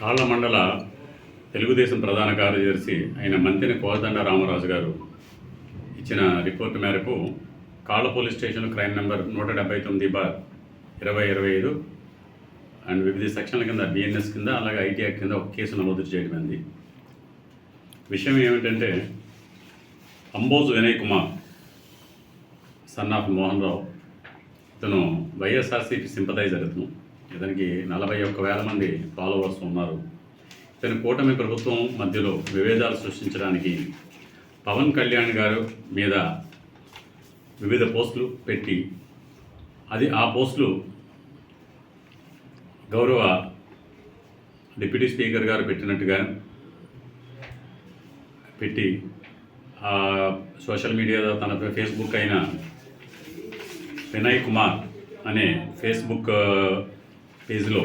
కాళ్ళ మండల తెలుగుదేశం ప్రధాన కార్యదర్శి అయిన మంతెన కోదండ రామరాజు గారు ఇచ్చిన రిపోర్టు మేరకు కాళ్ళ పోలీస్ స్టేషన్ క్రైమ్ నెంబర్ నూట డెబ్బై తొమ్మిది బార్ ఇరవై ఇరవై ఐదు అండ్ వివిధ సెక్షన్ల కింద బిఎన్ఎస్ కింద అలాగే ఐటీ యాక్ట్ కింద ఒక కేసు నమోదు చేయడం అంది. విషయం ఏమిటంటే అంబోజు వినయ్ కుమార్ సన్ ఆఫ్ మోహన్ రావు ఇతను వైఎస్ఆర్సీపీ సింపథైజర్ ఇతను ఇతనికి నలభై ఒక్క వేల మంది ఫాలోవర్స్ ఉన్నారు. ఇతని కూటమి ప్రభుత్వం మధ్యలో విభేదాలు సృష్టించడానికి పవన్ కళ్యాణ్ గారు మీద వివిధ పోస్టులు పెట్టి అది ఆ పోస్టులు గౌరవ డిప్యూటీ స్పీకర్ గారు పెట్టినట్టుగా పెట్టి ఆ సోషల్ మీడియాలో తన ఫేస్బుక్ అయిన వినయ్ కుమార్ అనే ఫేస్బుక్ పేజ్లో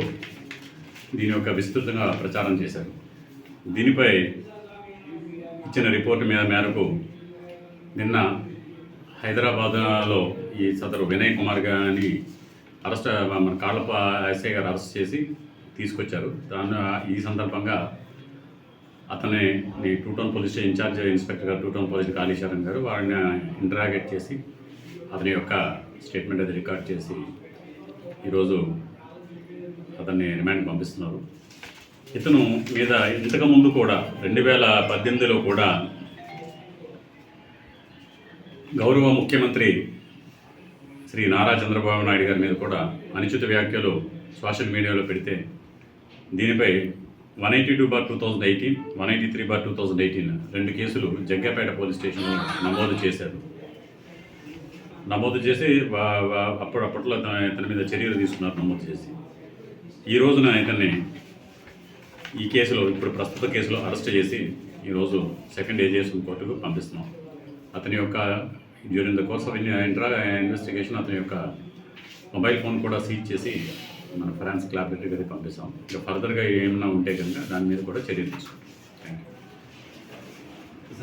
దీని యొక్క విస్తృతంగా ప్రచారం చేశారు. దీనిపై ఇచ్చిన రిపోర్టు మీద మేరకు నిన్న హైదరాబాద్లో ఈ సదరు వినయ్ కుమార్ గారిని అరెస్ట్ మన కాళ్ళప్ప ఎస్ఐ గారు అరెస్ట్ చేసి తీసుకొచ్చారు. దాని ఈ సందర్భంగా అతని two town police in-charge inspector గారు టూ టౌన్ పోలీస్ కాళీశ్వరం గారు వారిని ఇంటరాగేట్ చేసి అతని యొక్క స్టేట్మెంట్ అది రికార్డ్ చేసి ఈరోజు అతన్ని రిమాండ్ పంపిస్తున్నారు. ఇతను మీద ఇంతకు ముందు కూడా రెండు వేల పద్దెనిమిదిలో కూడా గౌరవ ముఖ్యమంత్రి శ్రీ నారా చంద్రబాబు నాయుడు గారి మీద కూడా అనుచిత వ్యాఖ్యలు సోషల్ మీడియాలో పెడితే దీనిపై one eighty two bar two thousand eighteen one eighty three bar two thousand eighteen రెండు కేసులు జగ్గపేట పోలీస్ స్టేషన్లో నమోదు చేశారు. నమోదు చేసి అప్పుడప్పట్లో అప్పుడు అప్పట్లో తన ఇతని మీద చర్యలు తీసుకున్నారు నమోదు చేసి. ఈ రోజున ఇతన్ని ఈ కేసులో ఇప్పుడు ప్రస్తుత కేసులో అరెస్ట్ చేసి ఈరోజు సెకండ్ ఏజేషన్ కోర్టుకు పంపిస్తున్నాం. అతని యొక్క during the course of intra investigation అతని యొక్క మొబైల్ ఫోన్ కూడా సీజ్ చేసి మన ఫ్రాన్స్ ల్యాబొరేటరీ గారికి పంపిస్తాం. ఇంకా ఫర్దర్గా ఏమైనా ఉంటే కనుక దాని మీద కూడా చర్యలు తీసుకుంటాం